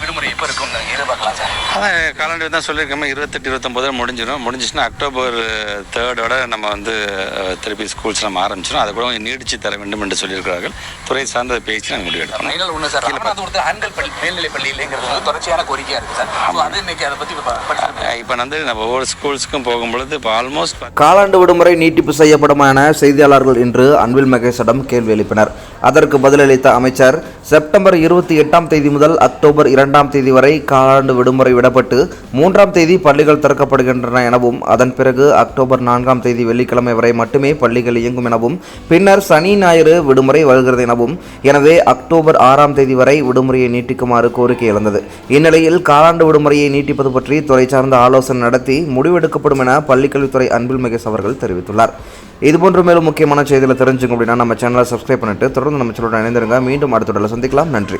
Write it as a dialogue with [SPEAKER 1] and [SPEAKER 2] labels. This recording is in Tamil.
[SPEAKER 1] விடுமுறை எப்போ இருக்கும்னு எதிர்பார்க்கலாம் சார்.
[SPEAKER 2] அதான் காலண்டர் தான் சொல்லியிருக்கோமே இருபத்தெட்டு இருபத்தொம்போது முடிஞ்சிடும் முடிஞ்சிச்சுன்னா அக்டோபர் தேர்டோட நம்ம வந்து திருப்பி ஸ்கூல்ஸ் நம்ம ஆரம்பிச்சிடும் அதை கூட நீடிச்சு தர வேண்டும் என்று சொல்லியிருக்கிறார்கள். துறை சார்ந்த பேச்சு நாங்கள் முடிவு எடுக்கணும்
[SPEAKER 1] ஃபைனல் ஒன்று சார் ராமநாதபுரத்தில் ஆண்கள் பள்ளி மேல்நிலை பள்ளி இல்லைங்கிறது வந்து தொடர்ச்சியான கோரிக்கையாக இருக்குது சார். அது இன்னைக்கு அதை பற்றி
[SPEAKER 2] இப்போ வந்து நம்ம ஒவ்வொரு ஸ்கூல்ஸ்க்கும் போகும்பொழுது இப்போ ஆல்மோஸ்ட்
[SPEAKER 3] காலாண்டு விடுமுறை நீட்டிப்பு செய்யப்படுமா என செய்தியாளர்கள் இன்று அன்பில் மகேஷிடம் கேள்வி எழுப்பினர். அதற்கு பதிலளித்த அமைச்சர் செப்டம்பர் இருபத்தி எட்டாம் தேதி முதல் அக்டோபர் இரண்டாம் தேதி வரை காலாண்டு விடுமுறை விடப்பட்டு மூன்றாம் தேதி பள்ளிகள் திறக்கப்படுகின்றன எனவும் அதன் பிறகு அக்டோபர் நான்காம் தேதி வெள்ளிக்கிழமை வரை மட்டுமே பள்ளிகள் இயங்கும் எனவும் பின்னர் சனி ஞாயிறு விடுமுறை வருகிறது எனவும் எனவே அக்டோபர் ஆறாம் தேதி வரை விடுமுறையை நீட்டிக்குமாறு கோரிக்கை எழுந்தது. இந்நிலையில் காலாண்டு விடுமுறையை நீட்டிப்பது பற்றி துறை சார்ந்த ஆலோசனை நடத்தி முடிவெடுக்கப்படும் என பள்ளிக்கல்வித்துறை அன்பில் மகேஷ் அவர்கள் தெரிவித்துள்ளார். இதுபோன்ற மேலும் முக்கியமான செய்திகளை தெரிஞ்சுங்க அப்படின்னா நம்ம சேனலை சப்ஸ்கிரைப் பண்ணிட்டு தொடர்ந்து நம்ம சொல்லுடன் இணைந்திருங்க. மீண்டும் அடுத்த சந்திக்கலாம். நன்றி.